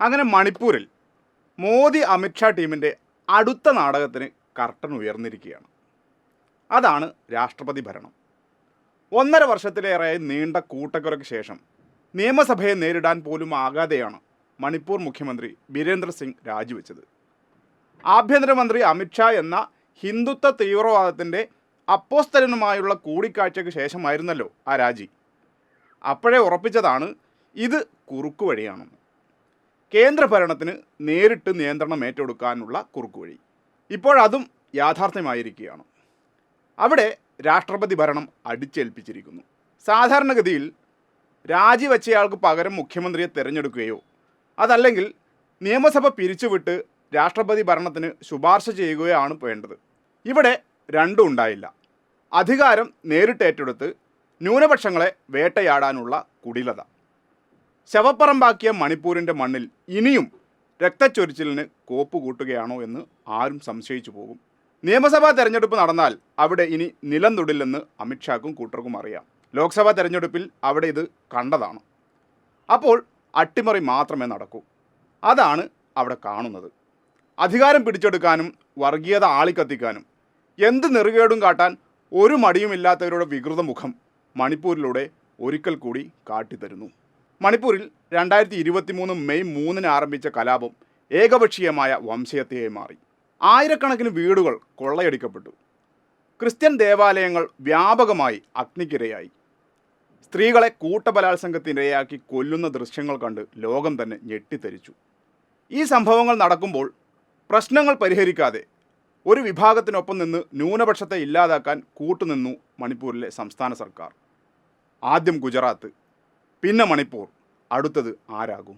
അങ്ങനെ മണിപ്പൂരിൽ മോദി അമിത്ഷാ ടീമിന്റെ അടുത്ത നാടകത്തിന് കർട്ടൻ ഉയർന്നിരിക്കുകയാണ്. അതാണ് രാഷ്ട്രപതി ഭരണം. ഒന്നര വർഷത്തിലേറെ നീണ്ട കൂട്ടക്കുറയ്ക്ക് ശേഷം നിയമസഭയെ നേരിടാൻ പോലും ആകാതെയാണ് മണിപ്പൂർ മുഖ്യമന്ത്രി ബീരേന്ദ്ര സിംഗ് രാജിവെച്ചത്. ആഭ്യന്തരമന്ത്രി അമിത്ഷാ എന്ന ഹിന്ദുത്വ തീവ്രവാദത്തിന്റെ അപ്പോസ്തലനുമായുള്ള കൂടിക്കാഴ്ചയ്ക്ക് ശേഷമായിരുന്നല്ലോ ആ രാജി. അപ്പോഴേ ഉറപ്പിച്ചതാണ് ഇത് കുറുക്കുവഴിയാണെന്ന് കേന്ദ്രഭരണത്തിന് നേരിട്ട് നിയന്ത്രണം ഏറ്റെടുക്കാനുള്ള കുറുക്കുവഴി. ഇപ്പോഴതും യാഥാർത്ഥ്യമായിരിക്കുകയാണ്. അവിടെ രാഷ്ട്രപതി ഭരണം അടിച്ചേൽപ്പിച്ചിരിക്കുന്നു. സാധാരണഗതിയിൽ രാജിവെച്ചയാൾക്ക് പകരം മുഖ്യമന്ത്രിയെ തിരഞ്ഞെടുക്കുകയോ അതല്ലെങ്കിൽ നിയമസഭ പിരിച്ചുവിട്ട് രാഷ്ട്രപതി ഭരണത്തിന് ശുപാർശ ചെയ്യുകയോ ആണ് വേണ്ടത്. ഇവിടെ രണ്ടും ഉണ്ടായില്ല. അധികാരം നേരിട്ടേറ്റെടുത്ത് ന്യൂനപക്ഷങ്ങളെ വേട്ടയാടാനുള്ള കുടിലത. ശവപ്പറമ്പാക്കിയ മണിപ്പൂരിന്റെ മണ്ണിൽ ഇനിയും രക്തച്ചൊരിച്ചിലിന് കോപ്പ് കൂട്ടുകയാണോ എന്ന് ആരും സംശയിച്ചു പോകും. നിയമസഭാ തെരഞ്ഞെടുപ്പ് നടന്നാൽ അവിടെ ഇനി നിലം തൊടില്ലെന്ന് അമിത്ഷാക്കും കൂട്ടർക്കും അറിയാം. ലോക്സഭാ തെരഞ്ഞെടുപ്പിൽ അവിടെ ഇത് കണ്ടതാണ്. അപ്പോൾ അട്ടിമറി മാത്രമേ നടക്കൂ. അതാണ് അവിടെ കാണുന്നത്. അധികാരം പിടിച്ചെടുക്കാനും വർഗീയത ആളിക്കത്തിക്കാനും എന്ത് നെറുകേടും കാട്ടാൻ ഒരു മടിയുമില്ലാത്തവരുടെ വികൃത മുഖം മണിപ്പൂരിലൂടെ ഒരിക്കൽ കൂടി കാട്ടിത്തരുന്നു. മണിപ്പൂരിൽ രണ്ടായിരത്തി ഇരുപത്തി മൂന്ന് മെയ് മൂന്നിന് ആരംഭിച്ച കലാപം ഏകപക്ഷീയമായ വംശീയതയായി മാറി. ആയിരക്കണക്കിന് വീടുകൾ കൊള്ളയടിക്കപ്പെട്ടു. ക്രിസ്ത്യൻ ദേവാലയങ്ങൾ വ്യാപകമായി അഗ്നിക്കിരയായി. സ്ത്രീകളെ കൂട്ടബലാത്സംഗത്തിനിരയാക്കി കൊല്ലുന്ന ദൃശ്യങ്ങൾ കണ്ട് ലോകം തന്നെ ഞെട്ടിത്തെരിച്ചു. ഈ സംഭവങ്ങൾ നടക്കുമ്പോൾ പ്രശ്നങ്ങൾ പരിഹരിക്കാതെ ഒരു വിഭാഗത്തിനൊപ്പം നിന്ന് ന്യൂനപക്ഷത്തെ ഇല്ലാതാക്കാൻ കൂട്ടുനിന്നു മണിപ്പൂരിലെ സംസ്ഥാന സർക്കാർ. ആദ്യം ഗുജറാത്ത് പിന്നെ മണിപ്പൂർ അടുത്തത് ആരാകും